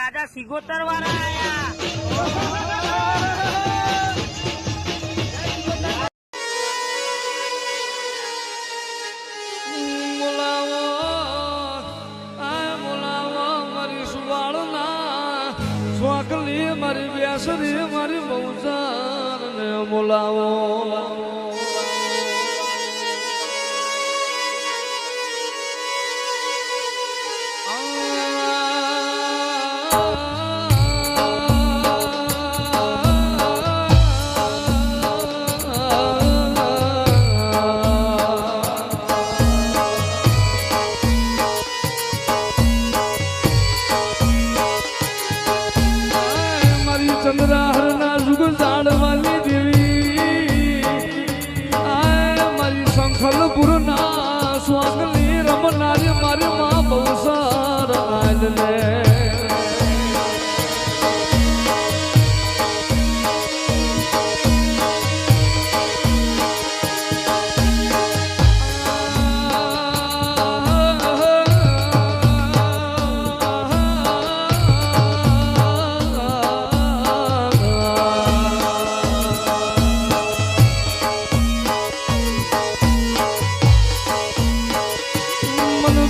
રાજા સિગોતર વાળા આયા. બોલાવો આ બોલાવો મારી સુવાળના સ્વાકલી મારી બેસરી મારી બહુચાર ને બોલાવો મારી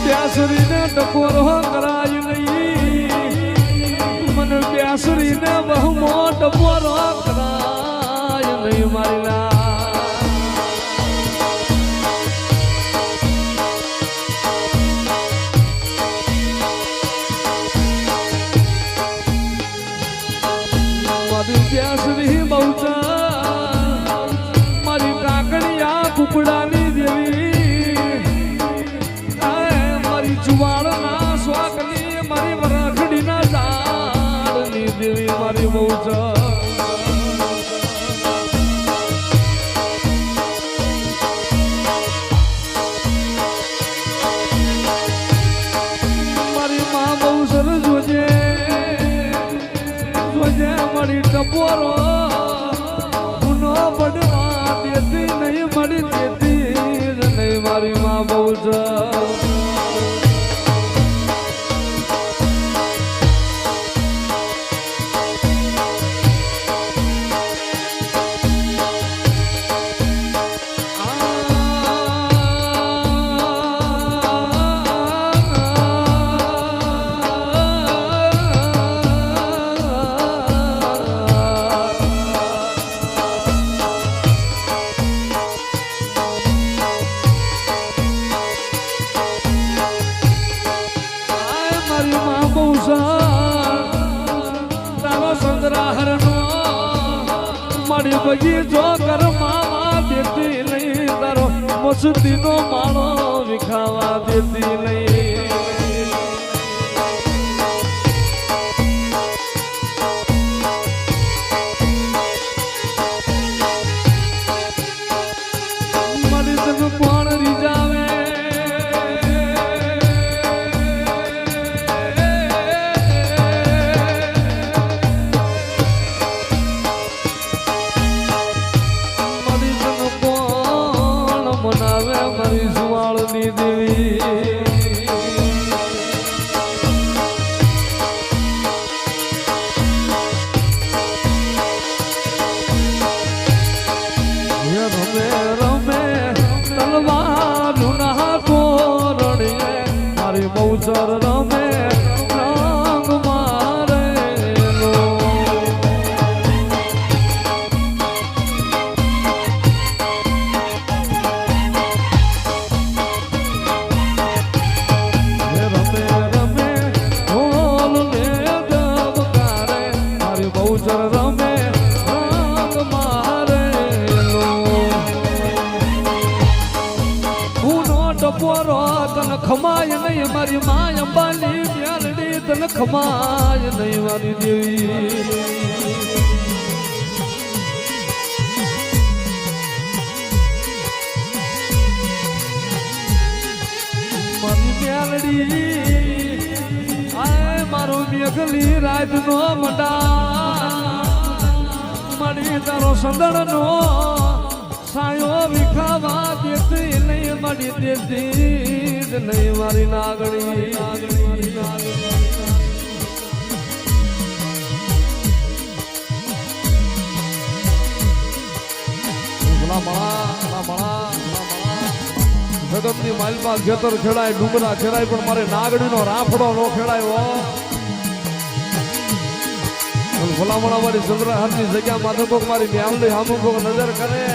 પ્યાસરીને ટકોરો કરાય નહીં. મન પ્યાસરીને બહુ મોટો પોરો કરાય નહીં મારી લા મારી મારી માં બહુ સરસ જોજે જોજે મળી ટપોરો. મારી બગી જો કર માવા દેતી નહીં તારો મસ્તીનો માળો વિખાવા દેતી નહીં મારી સુવાળની દેવી હે રમે રમે મારી માય અંબાની મ્યાલડી તન ખમાય નહીં મારી દેવી. મારી મ્યાલડી આય મારો મેઘલી રાત નો મંડા મળી તારો સંદળનો છાયો વિખાવા દેતી નહીં મળી દેતી જ નહીં મારી નાગણી. જગતની માઇલમાં ખેતર ખેડાય, ડુંગરા ખેડાય, પણ મારે નાગડીનો રાફડો નો ખેડાયો. ભલામણા મારી સંગ્રહારની જગ્યા માથે તો મારી બ્યામની હામું નજર કરે.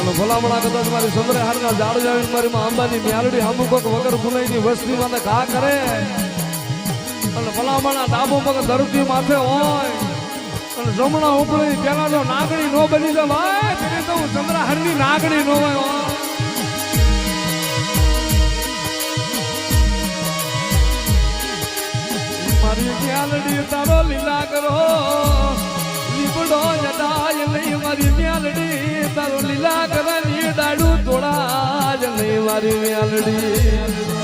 અને ભલામણા કદાચ મારી ચંદ્રહારના ઝાડ જાવીને મારી માં અંબાની મ્યાલડી અમુક વગર ગુનાઈની વસ્તી મને ઘા કરે. અને ભલામણા ડાબો પગ ધરતી માથે હોય. અને જમણા ઉપરી પેલા જો નાગણી નો બની જાય ભાઈ. તેને તો હું ચંદ્રહારની નાગણી નો હોય. મારી મ્યાલડી તારો લીલા કરો. મારી મ્યાલડી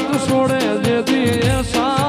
જગત છોડે જેથી એ સા